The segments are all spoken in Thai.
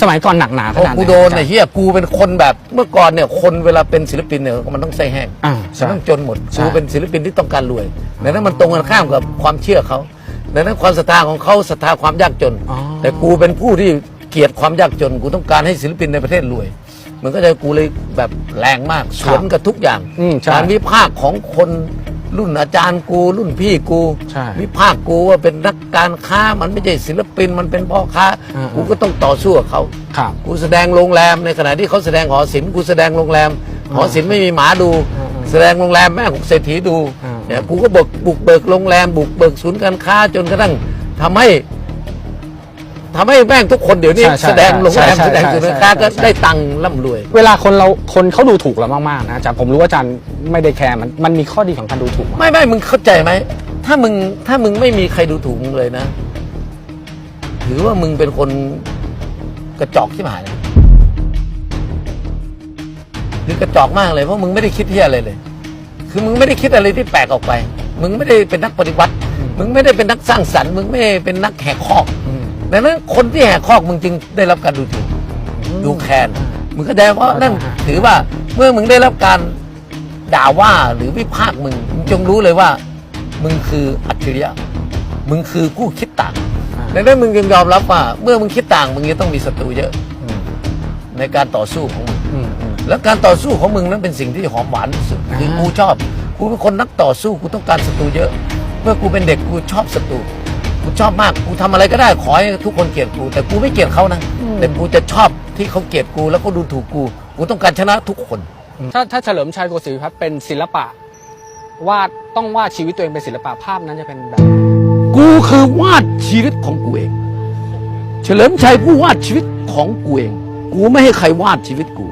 สมัยก่อนหนักหนาขโอ้นาดไหนกูโดนอาจารไอ้ย์เฮียกูเป็นคนแบบเมื่อก่อนเนี่ยคนเวลาเป็นศิลปินเนี่ยมันต้องใส่แห้งอ่ามัใช่นต้องจนหมดใช่ กูเป็นศิลปินที่ต้องการรวยดังนั้นมันตรงกันข้ามกับความเชื่อเขาดังนั้นความศรัทธาของเขาศรัทธาความยากจน อ๋อ แต่กูเป็นผู้ที่เกลียดความยากจน กูต้องการให้ศิลปินในประเทศรวย มันก็จะกูเลยแบบแรงมากสวนกับทุกอย่างอืมใช่ การวิพากษ์ของคน รุ่นอาจารย์กูรุ่นพี่กูใช่วิพากษ์กูว่าเป็นนักการค้ามันไม่ใช่ศิลปินมันเป็นพ่อค้า อ่ากูก็ต้องต่อสู้กับเขา ครับ กูแสดงโรงแรมในขณะที่เขาแสดงหอศิลป์กูแสดงโรงแรม หอศิลป์ไม่มีหมาดู อ่าแสดงโรงแรมแม่ของเศรษฐีดูอ่าเนี่ยกูก็บุกบุกเบิกโรงแรมบุกเบิกศูนย์การค้าจนกระทั่งทำให้ ทำให้แม่งทุกคนเดี๋ยวนี้ ใช่ใช่แสดงโรงแรมใช่ใช่แสดงศูนย์การค้าใช่ก็ใช่ ได้ตังค์ร่ำรวย เวลาคนเราคนเขาดูถูกเรามากๆนะอาจารย์ผมรู้ว่าอาจารย์ไม่ได้แคร์มันมันมีข้อดีของการดูถูกมั้ยไม่ไม่มึงเข้าใจไหม ถ้ามึงถ้ามึงไม่มีใครดูถูกมึงเลยนะ ถือว่ามึงเป็นคนกระจอกที่หายเลยคือกระจอกมากเลยเพราะมึงไม่ได้คิดที่อะไรเลย คือมึงไม่ได้คิดอะไรที่แปลกออกไป มึงไม่ได้เป็นนักปฏิวัติ มึงไม่ได้เป็นนักสร้างสรรค์ มึงไม่ได้เป็นนักแหกคอก ดังนั้นคนที่แหกคอกมึงจึงได้รับการดูถูกดูแคลนมึงก็ได้ว่านั่นถือว่าเมื่อมึงได้รับการด่าว่าหรือวิพากษ์มึงมึงจงรู้เลยว่า มึงคืออัจฉริยะมึงคือผู้คิดต่างอ่าดังนั้นมึงยังยอมรับว่า เมื่อมึงคิดต่างมึงจะต้องมีศัตรูเยอะในการต่อสู้ของมึงอืมอืมแล้วการต่อสู้ของมึงนั้นเป็นสิ่งที่หอมหวานที่สุดคืออ่ากูชอบกูเป็นคนนักต่อสู้กูต้องการศัตรูเยอะ เมื่อกูเป็นเด็กกูชอบศัตรู กูชอบมากกูทำอะไรก็ได้ขอให้ทุกคนเกลียดกู แต่กูไม่เกลียดเขานะแต่กูจะชอบที่เขาเกลียดกู แล้วเขาดูถูกกูกูต้องการชนะทุกคน ถ้าถ้าเฉลิมชัยโกศิวิพัฒน์เป็นศิลปะวาดต้องวาดชีวิตตัวเองเป็นศิลปะภาพนั้นจะเป็นแบบกูคือวาดชีวิตของกูเอง เฉลิมชัยผู้วาดชีวิตของกูเอง กูไม่ให้ใครวาดชีวิตกู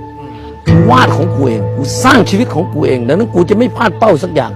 กูวาดของกูเอง กูสร้างชีวิตของกูเองดังนั้นกูจะไม่พลาดเป้าสักอย่าง